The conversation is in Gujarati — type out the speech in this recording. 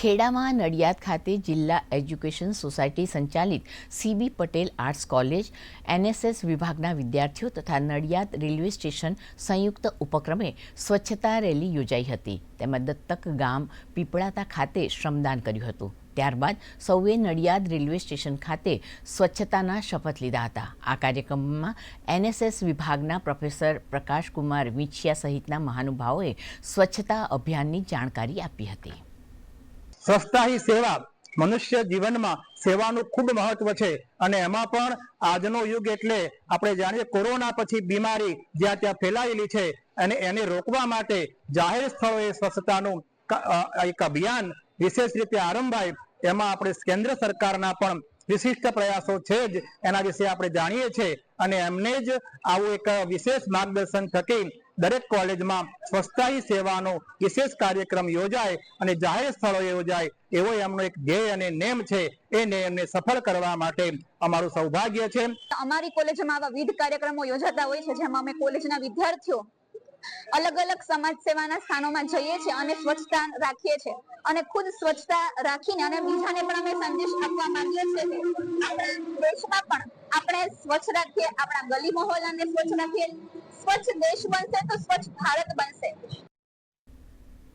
ખેડામાં નડિયાદ ખાતે જિલ્લા એજ્યુકેશન સોસાયટી સંચાલિત CB Patel arts college, NSS વિભાગના વિદ્યાર્થીઓ તથા નડિયાદ રેલવે સ્ટેશન સંયુક્ત ઉપક્રમે સ્વચ્છતા રેલી યોજાઈ હતી. તેમાં દત્તક ગામ પીપળાતા ખાતે શ્રમદાન કર્યું હતું. ત્યારબાદ સૌએ નડિયાદ રેલવે સ્ટેશન ખાતે સ્વચ્છતાના શપથ લીધા હતા. આ કાર્યક્રમમાં એનએસએસ વિભાગના પ્રોફેસર પ્રકાશકુમાર વિંછિયા સહિતના મહાનુભાવોએ સ્વચ્છતા અભિયાનની જાણકારી આપી હતી. સ્વચ્છતા હી સેવા. મનુષ્ય જીવનમાં સેવાનું ખૂબ મહત્વ છે. અને એમાં પણ આજનો યુગ એટલે આપણે જાણીએ કોરોના પછી બીમારી જ્યાં ત્યાં ફેલાયેલી છે અને એને રોકવા માટે જાહેર સ્થળોએ સ્વચ્છતાનું એક અભિયાન વિશેષ રીતે આરંભાય. એમાં આપણે કેન્દ્ર સરકારના પણ વિશિષ્ટ પ્રયાસો છે જ. એના વિશે આપણે જાણીએ છીએ અને એમને જ આવું એક વિશેષ માર્ગદર્શન થકી દરેક કોલેજમાં સ્વચ્છતાહી સેવાનો વિશેષ કાર્યક્રમ યોજાય અને જાહેર સ્થળોએ યોજાય એવો એમનો એક ધ્યેય અને નેમ છે. એ નેમને સફળ કરવા માટે અમારું સૌભાગ્ય છે. અમારી કોલેજમાં આવા વિવિધ કાર્યક્રમો યોજાતા હોય છે, જેમાં અમે કોલેજના વિદ્યાર્થીઓ અલગ અલગ સમાજ સેવાના સ્થાનોમાં જઈએ છીએ અને સ્વચ્છતા રાખીએ છીએ. અને ખુદ સ્વચ્છતા રાખીને અને બીજાને પણ અમે સંદેશ આપવા માંગીએ છીએ કે આપણા દેશમાં પણ આપણે સ્વચ્છ રાખીએ, આપણા ગલી મહોલ્લાને સ્વચ્છ રાખીએ. સ્વચ્છ દેશ બનશે તો સ્વચ્છ ભારત બનશે.